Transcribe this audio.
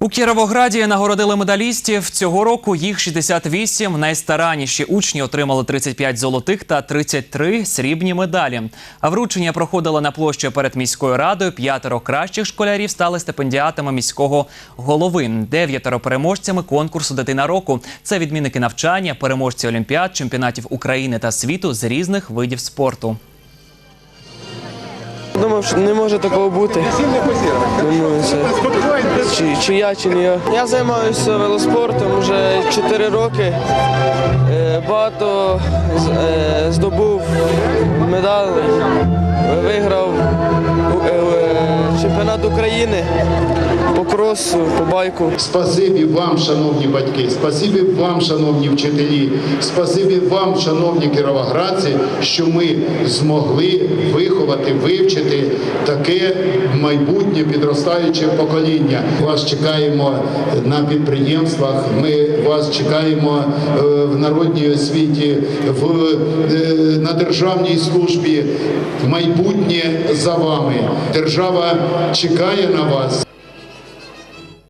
У Кіровограді нагородили медалістів. Цього року їх 68. Найстаранніші учні отримали 35 золотих та 33 срібні медалі. А вручення проходило на площі перед міською радою. П'ятеро кращих школярів стали стипендіатами міського голови. Дев'ятеро переможцями конкурсу Дитина року. Це відмінники навчання, переможці олімпіад, чемпіонатів України та світу з різних видів спорту. Думав, що не може такого бути. Думаю, це чи, чи я, чи не я. Я займаюся велоспортом вже 4 роки. Е, Багато е, здобув медалей, виграв е, чемпіонат України по кросу, по байку. Спасибі вам, шановні батьки, спасибі вам, шановні вчителі, спасибі вам, шановні кіровоградці, що ми змогли виховати, вивчити таке майбутнє підростаюче покоління. Вас чекаємо на підприємствах. Ми вас чекаємо е, в народній освіті, в, е, на державній службі. Майбутнє за вами. Держава чекає на вас.